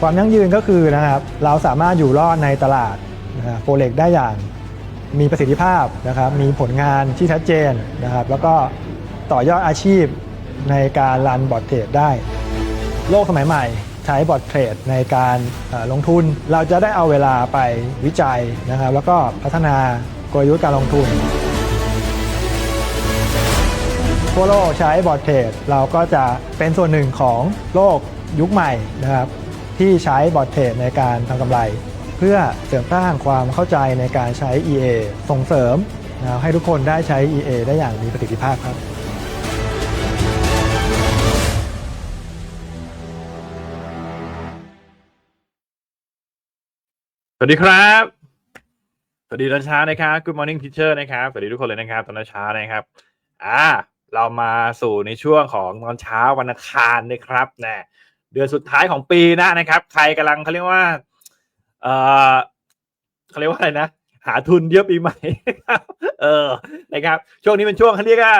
ความยั่งยืนก็คือนะครับเราสามารถอยู่รอดในตลาดโฟเล็กได้อย่างมีประสิทธิภาพนะครับมีผลงานที่ชัดเจนนะครับแล้วก็ต่อยอดอาชีพในการรันบอร์ดเทรดได้ โลกสมัยใหม่ใช้บอร์ดเทรดในการลงทุน เราจะได้เอาเวลาไปวิจัยนะครับแล้วก็พัฒนากลยุทธ์การลงทุนทั่วโลกใช้บอร์ดเทรดเราก็จะเป็นส่วนหนึ่งของโลกยุคใหม่นะครับ ที่ใช้บอร์ดเทรดในการทำกำไร เพื่อเสริมสร้างความเข้าใจในการใช้ EA ส่งเสริมนะให้ทุกคนได้ใช้ EA ได้อย่างมีประสิทธิภาพครับสวัสดีครับ สวัสดีตอนเช้านะครับ Good morning teacher นะครับ สวัสดีทุกคนเลยนะครับ ตอนเช้านะครับ อ่า เรามาสู่ในช่วงของตอนเช้าวันอังคารนะครับนะ เดือนสุดท้ายของปีนะนะครับ ใครกำลังเขาเรียกว่าเออเขาเรียกว่าอะไรนะหาทุนเยอะปีใหม่เออนะครับ ช่วงนี้เป็นช่วงเขาเรียกว่า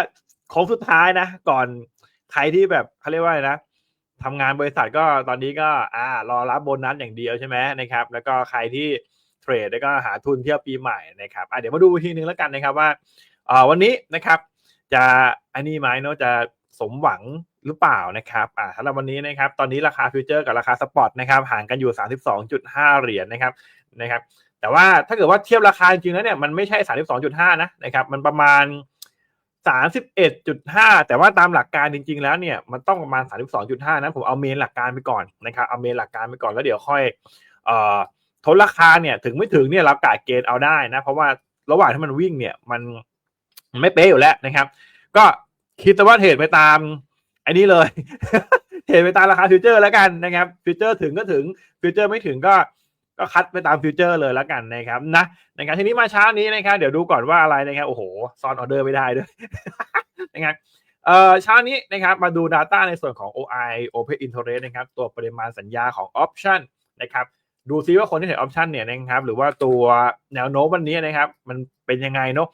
โค้งสุดท้ายนะ ก่อนใครที่แบบเขาเรียกว่าอะไรนะทำงานบริษัทก็ตอนนี้ก็ อ่ารอรับโบนัสอย่างเดียวใช่ไหมนะครับ แล้วก็ใครที่เทรดแล้วก็หาทุนเที่ยวปีใหม่นะครับอะเดี๋ยวมาดูทีนึงแล้วกันนะครับว่าอ่อวันนี้นะครับ จะอันนี้ไหมเนาะจะสมหวังหรือเปล่านะครับอ่าสำหรับวันนี้นะครับ ตอนนี้ราคาฟิวเจอร์กับราคาสปอตนะครับห่างกันอยู่ 32.5 เหรียญนะครับนะครับ แต่ว่าถ้าเกิดว่าเทียบราคาจริงๆแล้วเนี่ยมันไม่ใช่ 32.5 นะนะครับ มันประมาณ 31.5 แต่ว่าตามหลักการจริง ๆ แล้วเนี่ยมันต้องประมาณ 32.5 นั้นผมเอาเมนหลักการไปก่อนนะครับเอาเมนหลักการไปก่อนแล้วเดี๋ยวค่อยเอ่อทดราคาเนี่ยถึงไม่ถึงเนี่ยเรากะเกณฑ์เอาได้นะ เพราะว่าระหว่างที่มันวิ่งเนี่ยมันไม่เป๊ะอยู่แล้วนะครับ ก็ คิดแต่ว่าเทรดไปตามไอ้นี้เลย เทรดไปตามราคาฟิวเจอร์แล้วกันนะครับฟิวเจอร์ถึงก็ถึงฟิวเจอร์ไม่ถึงก็ก็คัดไปตามฟิวเจอร์เลยแล้วกันนะครับนะนะครับทีนี้มาเช้านี้นะครับเดี๋ยวดูก่อนว่าอะไรนะครับโอ้โหซ่อนออเดอร์ไม่ได้ด้วยนะครับเอ่อเช้านี้นะครับมาดู Data ในส่วนของ OI Open Interest นะครับตัวปริมาณสัญญาของ Option นะครับดูซิว่าคนที่เห็น Option เนี่ยนะครับหรือว่าตัวแนวโน้มวันนี้นะครับมันเป็นยังไงเนาะ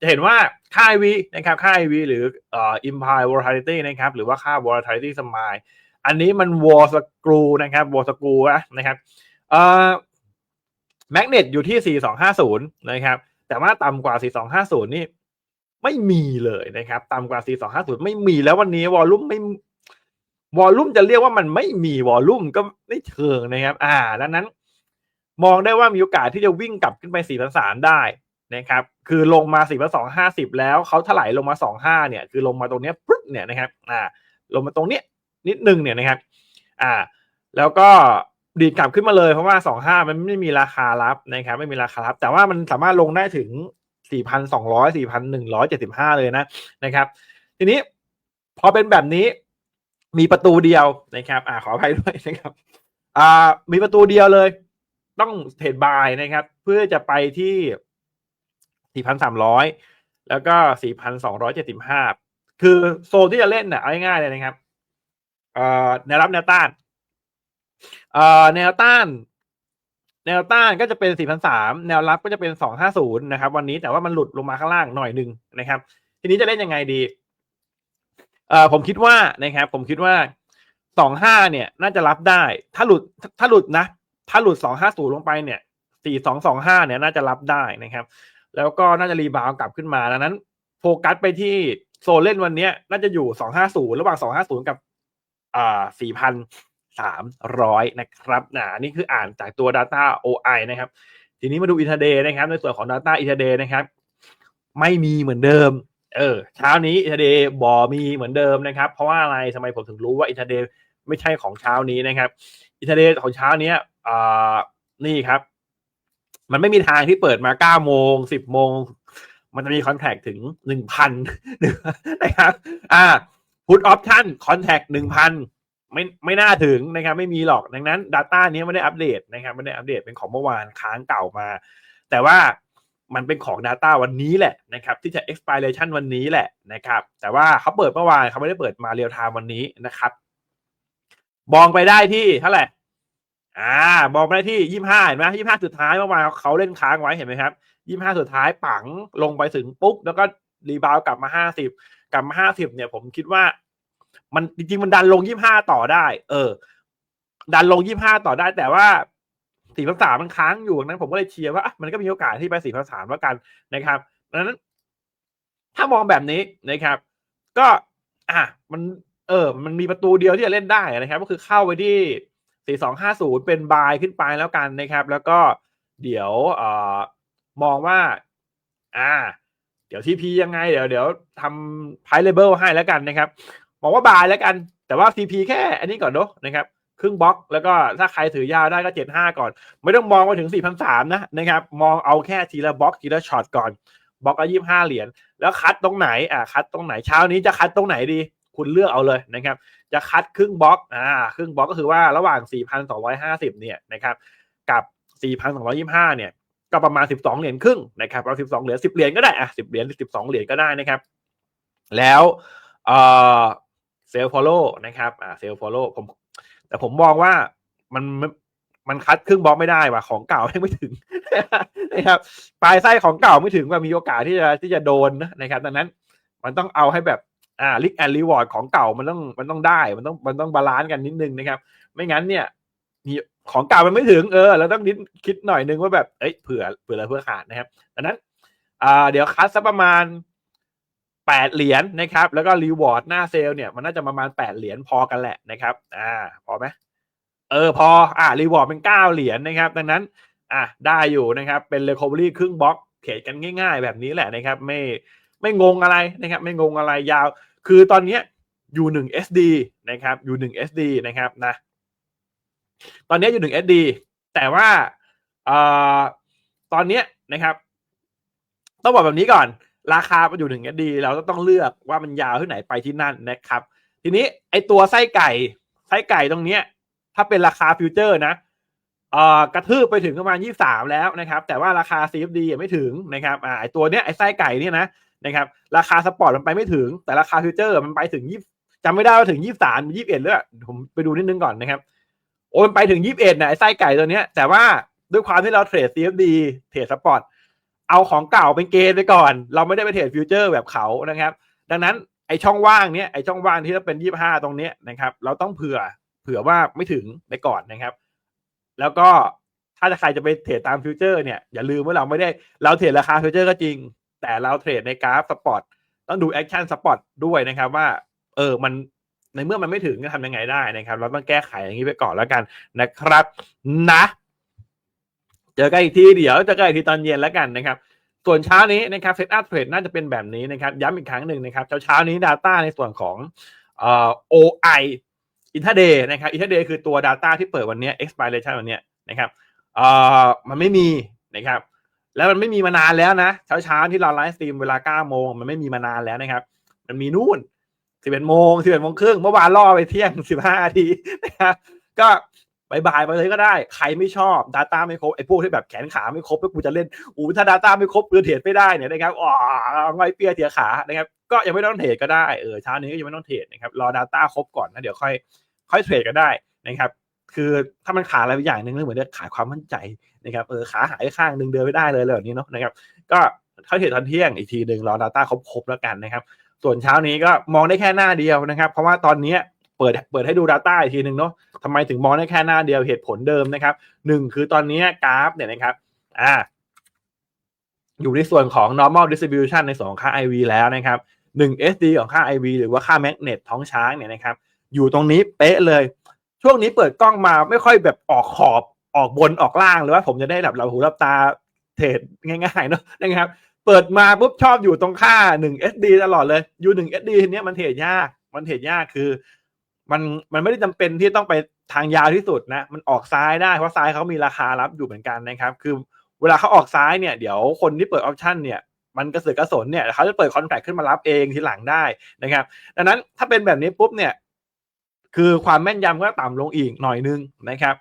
จะเห็นว่าค่า IV นะครับค่า IV หรือเอ่อ implied volatility นะครับหรือว่าค่า volatility smile อันนี้มัน wall screw นะครับ wall screw นะครับเอ่อ magnet อยู่ที่ 4250 นะครับ แต่ว่าต่ำกว่า 4250 นี่ไม่มีเลยนะครับต่ำกว่า 4250 ไม่มีแล้ววันนี้วอลลุ่มไม่วอลลุ่มจะเรียกว่ามันไม่มีวอลลุ่มก็ไม่เชิงนะครับ อ่าดังนั้น มองได้ว่ามีโอกาสที่จะวิ่งกลับขึ้นไป 4,300 ได้นะครับ คือลงมา4,250แล้วเขาถลายลงมา25เนี่ยคือลงมาตรงเนี้ยปึ๊บเนี่ยนะครับอ่าลงมาตรงเนี้ยนิดนึงเนี่ยนะครับอ่าแล้วก็ดีดกลับขึ้นมาเลยเพราะว่า 25 มันไม่มีราคารับนะครับไม่มีราคารับ แต่ว่ามันสามารถลงได้ถึง 4,200 4,175 เลยนะนะครับ ทีนี้พอเป็นแบบนี้มีประตูเดียวนะครับ อ่าขออภัยด้วยนะครับ อ่ามีประตูเดียวเลย ต้องเทรดบายนะครับ เพื่อจะไปที่ 4,300แล้วก็4,275คือโซนที่จะเล่นน่ะเอาง่ายๆเลยนะครับเอ่อแนวรับแนวต้านเอ่อแนวต้าน แนวต้านก็จะเป็น4,300แนวรับก็จะเป็น250นะครับ วันนี้แต่ว่ามันหลุดลงมาข้างล่างหน่อยหนึ่งนะครับ ทีนี้จะเล่นยังไงดีเอ่อผมคิดว่านะครับ ผมคิดว่า25เนี่ย น่าจะรับได้ ถ้าหลุดถ้าหลุดนะ ถ้าหลุด250ลงไปเนี่ย4225เนี่ยน่าจะรับได้นะครับ แล้วก็น่าจะรีบาวกลับขึ้นมาดังนั้น โฟกัสไปที่โซนเล่นวันนี้น่าจะอยู่250ระหว่าง250กับอ่า4,300นะครับนะอันนี่คืออ่านจากตัว Data OI นะครับ ทีนี้มาดู Intraday นะครับ ในส่วนของ Data Intraday นะครับ ไม่มีเหมือนเดิม เออ เช้านี้ Intraday บอมีเหมือนเดิมนะครับ เพราะว่าอะไรทำไมผมถึงรู้ว่า Intraday ไม่ใช่ของเช้านี้นะครับ Intraday ของเช้านี้อ่านี่ครับ มันไม่มีทางที่เปิดมา9โมง10โมง มันจะมีคอนแทคถึง1,000นะครับ อ่า put option contact 1,000ไม่ไม่น่าถึงนะครับ ไม่มีหรอกดังนั้น Data นี้ไม่ได้อัปเดตนะครับไม่ได้อัปเดตเป็นของเมื่อวานค้างเก่ามา แต่ว่ามันเป็นของ Data วันนี้แหละนะครับ ที่จะ expiration วันนี้แหละนะครับ แต่ว่าเขาเปิดเมื่อวานเขาไม่ได้เปิดมาเรียลไทม์วันนี้นะครับบองไปได้ที่เท่าไหร่ อ่าบองไปที่ยี่ห้าเห็นไหมยี่ห้าสุดท้ายเมื่อวานเขาเล่นค้างไว้เห็นไหมครับยี่ห้าสุดท้ายปังลงไปถึงปุ๊บแล้วก็รีบาวกลับมาห้าสิบกลับมาห้าสิบเนี่ย ผมคิดว่า มันจริงๆมันดันลงยี่ห้าต่อได้ เออ ดันลงยี่ห้าต่อได้แต่ว่าสี่พันสามมันค้างอยู่ดังนั้น ผมก็เลยเชียร์ว่ามันก็มีโอกาสที่ไปสี่พันสามแล้วกันนะครับดังนั้น ถ้ามองแบบนี้นะครับ ก็ อะมัน เออ มันมีประตูเดียวที่จะเล่นได้นะครับ ก็คือเข้าไปที่ สี่สองห้าศูนย์เป็นบายขึ้นไปแล้วกันนะครับ แล้วก็เดี๋ยวเอ่อมองว่า อ่า เดี๋ยวทีพียังไง เดี๋ยวเดี๋ยวทำไพเลเบิลให้แล้วกันนะครับมองว่าบายแล้วกัน แต่ว่าทีพีแค่อันนี้ก่อนเนอะนะครับครึ่งบล็อกแล้วก็ถ้าใครถือยาวได้ก็เจ็ดห้าก่อน ไม่ต้องมองไปถึงสี่พันสามนะนะครับ มองเอาแค่ทีละบล็อกทีละช็อตก่อนบล็อกละยี่ห้าเหรียญแล้วคัดตรงไหนอ่าคัดตรงไหนเช้านี้จะคัดตรงไหนดี คุณเลือกเอาเลยนะครับ จะคัดครึ่งบล็อกอ่าครึ่งบล็อกก็คือว่าระหว่าง 4,250 เนี่ยนะครับกับ 4,225 เนี่ยก็ประมาณ 12 เหรียญครึ่งนะครับเรา12 เหรียญ10 เหรียญก็ได้อะ10 เหรียญ12 เหรียญก็ได้นะครับ แล้วเออเซลล์ฟอลโล่นะครับอ่าเซลล์ฟอลโล่ผม แต่ผมมองว่ามันมันคัดครึ่งบล็อกไม่ได้ว่ะของเก่ายังไม่ถึงนะครับปลายไส้ของเก่าไม่ถึงว่ามีโอกาสที่จะที่จะโดนนะครับ ดังนั้นมันต้องเอาให้แบบ อ่าลิกแอนรีวอร์ดของเก่ามันต้องมันต้องได้มันต้องมันต้องบาลานซ์กันนิดนึงนะครับ ไม่งั้นเนี่ยมีของเก่ามันไม่ถึงเออเราต้องนิดคิดหน่อยนึงว่าแบบเอ้ยเผื่อเผื่ออะไรเพื่อขาดนะครับดังนั้นอ่าเดี๋ยวคัดสักประมาณแปดเหรียญนะครับ แล้วก็รีวอร์ดหน้าเซลล์เนี่ยมันน่าจะประมาณแปดเหรียญพอกันแหละนะครับ อ่า พอไหมเออพออ่ารีวอร์ดเป็นเก้าเหรียญนะครับ ดังนั้น อะได้อยู่นะครับ เป็น recovery ครึ่งบล็อกเขตกันง่าย ๆ แบบนี้แหละนะครับ ไม่ ไม่งงอะไรนะครับ ไม่งงอะไรยาว คือตอนนี้อยู่หนึ่ง SD นะครับอยู่หนึ่ง SD นะครับนะ ตอนนี้อยู่หนึ่ง SD แต่ว่าอตอนนี้นะครับ ต้องบอกแบบนี้ก่อน ราคามันอยู่หนึ่ง SD เราต้องเลือกว่ามันยาวที่ไหนไปที่นั่นนะครับ ทีนี้ไอตัวไส้ไก่ไส้ไก่ตรงเนี้ย ถ้าเป็นราคาฟิวเจอร์นะกระทืบไปถึงประมาณยี่สามแล้วนะครับ แต่ว่าราคา CFD ยังไม่ถึงนะครับอไอตัวเนี้ยไอไส้ไก่เนี่ยนะ นะครับราคาสปอร์ตมันไปไม่ถึง แต่ราคาฟิวเจอร์มันไปถึงยี่จำไม่ได้ว่าถึงยี่สามยี่สิบเอ็ดเลยอผมไปดูนิดนึงก่อนนะครับ โอ้มันไปถึงยี่สิบเอ็ดนะไอ้ไส้ไก่ตัวเนี้ย แต่ว่าด้วยความที่เราเทรด CFD เทรดสปอร์ตเอาของเก่าเป็นเกณฑ์ไปก่อน เราไม่ได้ไปเทรดฟิวเจอร์แบบเขานะครับ ดังนั้นไอ้ช่องว่างเนี้ยไอ้ช่องว่างที่เราเป็นยี่ห้าตรงเนี้ยนะครับ เราต้องเผื่อเผื่อว่าไม่ถึงไปก่อนนะครับ แล้วก็ถ้าใครจะไปเทรดตามฟิวเจอร์เนี่ยอย่าลืมว่าเราไม่ได้เราเทรดราคาฟิวเจอร์ก็จริง แต่เราเทรดในกราฟสปอร์ตต้องดูแอคชั่นสปอร์ตด้วยนะครับว่า เออมันในเมื่อมันไม่ถึงจะทำยังไงได้นะครับเราต้องแก้ไขอย่างนี้ไปก่อนแล้วกันนะครับ นะ เจอกันอีกทีเดี๋ยวเจอกันอีกทีตอนเย็นแล้วกันนะครับ ส่วนเช้านี้นะครับเซตอัพเทรดน่าจะเป็นแบบนี้นะครับ ย้ำอีกครั้งหนึ่งนะครับ เช้าเช้านี้ Data ในส่วนของเอ่อ OI อินท d เดย์นะครับอินท d เดย์คือตัว Data ที่เปิดวันนี้ expiration วันนี้นะครับเอ่อมันไม่มีนะครับ แล้วมันไม่มีมานานแล้วนะเช้าเช้าๆที่เราไลฟ์สตรีมเวลา9โมงมันไม่มีมานานแล้วนะครับ มันมีนู่น11โมง11โมงครึ่งเมื่อวานล่อไปเที่ยง15นาทีนะครับก็บายบายไปเลยก็ได้ ใครไม่ชอบ Data ไม่ครบไอ้พวกที่แบบแขนขาไม่ครบแล้วกูจะเล่นอู้ถ้า Data ไม่ครบกูเทรดไม่ได้เนี่ยนะครับอ๋อง่อยเปียเทียขานะครับก็ยังไม่ต้องเทรดก็ได้เออเช้านี้ก็ยังไม่ต้องเทรดนะครับรอ Data ครบก่อนนะเดี๋ยวค่อยค่อยเทรดก็ได้นะครับ คือถ้ามันขาดอะไรอย่างหนึ่งเหมือนจะขายความมั่นใจนะครับเออขาหายข้างหนึ่งเดินไม่ได้เลยเลยแบบนี้เนาะนะครับ ก็ค่อยเทรดตอนเที่ยงอีกทีหนึ่งรอ Data ครบครบแล้วกันนะครับ ส่วนเช้านี้ก็มองได้แค่หน้าเดียวนะครับ เพราะว่าตอนนี้เปิดเปิดให้ดู Data อีกทีหนึ่งเนาะทำไมถึงมองได้แค่หน้าเดียวเหตุผลเดิมนะครับหนึ่งคือตอนนี้กราฟเนี่ยนะครับ อ่า อยู่ในส่วนของ normal distribution ในส่วนของค่า IV แล้วนะครับ1 SD ของค่า IV หรือว่าค่า magnet ท้องช้างเนี่ยนะครับ อยู่ตรงนี้เป๊ะเลย ช่วงนี้เปิดกล้องมาไม่ค่อยแบบออกขอบออกบนออกล่างหรือว่าผมจะได้แบบเราหูรับตาเทรดง่ายๆเนาะนะครับ เปิดมาปุ๊บชอบอยู่ตรงค่า 1 SD ตลอดเลยอยู่ 1 SD ทีเนี้ยมันเทรดยาก มันเทรดยากคือ มันมันไม่ได้จำเป็นที่ต้องไปทางยาวที่สุดนะ มันออกซ้ายได้เพราะซ้ายเขามีราคารับอยู่เหมือนกันนะครับ คือเวลาเขาออกซ้ายเนี่ยเดี๋ยวคนที่เปิดออปชันเนี่ยมันกระเสือกกระสนเนี่ยเขาจะเปิดคอนแทคขึ้นมารับเองทีหลังได้นะครับ ดังนั้นถ้าเป็นแบบนี้ปุ๊บเนี่ย คือความแม่นยำก็ต่ำลงอีกหน่อยนึงนะครับ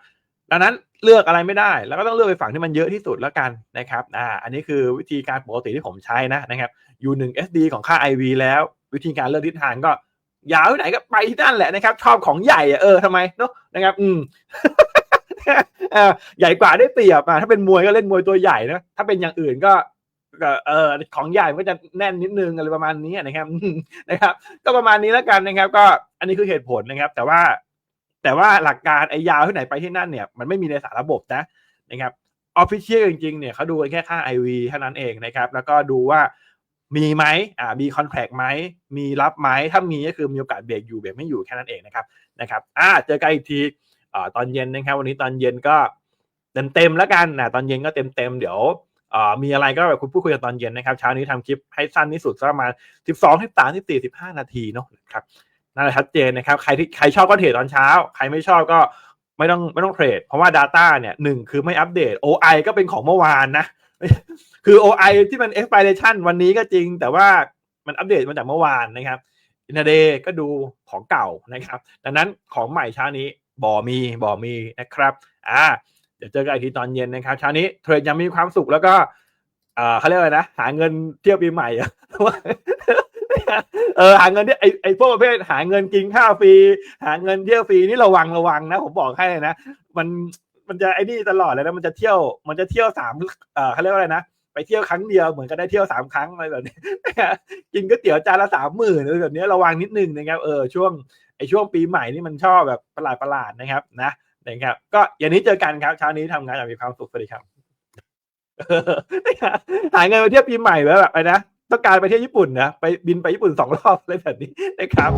ดังนั้นเลือกอะไรไม่ได้ แล้วก็ต้องเลือกไปฝั่งที่มันเยอะที่สุดแล้วกันนะครับอ่าอันนี้คือวิธีการปกติที่ผมใช้นะนะครับ U1 SD ของค่า IV แล้ววิธีการเลือกทิศทางก็ยาวที่ไหนก็ไปที่นั่นแหละนะครับ ชอบของใหญ่เออทำไมเนาะนะครับ อืมใหญ่กว่าได้เปรียบอะถ้าเป็นมวยก็เล่นมวยตัวใหญ่นะถ้าเป็นอย่างอื่นก็เออของใหญ่มันก็จะแน่นนิดนึงอะไรประมาณนี้นะครับนะครับ ก็ประมาณนี้แล้วกันนะครับ ก็ นนี้คือเหตุผลนะครับ แต่ว่าแต่ว่าหลักการไอ้ยาวที่ไหนไปที่นั่นเนี่ยมันไม่มีในสารระบบนะนะครับออฟฟิเชียลจริงๆเนี่ยเขาดูแค่ค่า IV เท่านั้นเองนะครับ แล้วก็ดูว่ามีไหมอ่ามีคอนแทคไหม มีรับไหม ถ้ามีก็คือมีโอกาสเบรกอยู่เบรกไม่อยู่แค่นั้นเองนะครับนะครับอ่าเจอกันอีกทีอ่าตอนเย็นนะครับ วันนี้ตอนเย็นก็เต็มเต็มแล้วกันนะตอนเย็นก็เต็มเต็มเดี๋ยวอ่ามีอะไรก็แบบคุณพูดคุยกันตอนเย็นนะครับเช้านี้ทำคลิปให้สั้นที่สุดสักประมาณ12 13 14 15นาทีเนาะครับ น่าจะชัดเจนนะครับ ใครที่ใครชอบก็เทรดตอนเช้า ใครไม่ชอบก็ไม่ต้องไม่ต้องเทรด เพราะว่า Data เนี่ยหนึ่งคือไม่อัปเดต OI ก็เป็นของเมื่อวานนะ คือ OI ที่มัน expiration วันนี้ก็จริง แต่ว่ามันอัปเดตมาจากเมื่อวานนะครับอินเดก็ดูของเก่านะครับ ดังนั้นของใหม่เช้านี้บ่อมีบ่อมีนะครับอ่าเดี๋ยวเจอกันอีกทีตอนเย็นนะครับเช้านี้เทรดยังมีความสุขแล้วก็เออเขาเรียกอะไรนะ หาเงินเที่ยวปีใหม่อะ เออหาเงินที่ไอไอพวกประเภทหาเงินกินข้าวฟรีหาเงินเที่ยวฟรีนี่ระวังระวังนะผมบอกให้เลยนะมันมันจะไอ้นี่ตลอดเลยนะมันจะเที่ยวมันจะเที่ยวสามเออเขาเรียกว่าอะไรนะไปเที่ยวครั้งเดียวเหมือนกันได้เที่ยวสามครั้งอะไรแบบนี้กินก๋วยเตี๋ยวจานละสามหมื่นอะไรแบบนี้ระวังนิดนึงนะครับเออช่วงไอช่วงปีใหม่นี่มันชอบแบบประหลาดประหลาดนะครับ นะนะครับก็อย่างนี้เจอกันครับเช้านี้ทำงานอย่างมีความสุขสวัสดีครับหาเงินไปเที่ยวปีใหม่แบบอะไรนะ ต้องการไปเที่ยวญี่ปุ่นนะไปบินไปญี่ปุ่นสองรอบอะไรแบบนี้นะครับ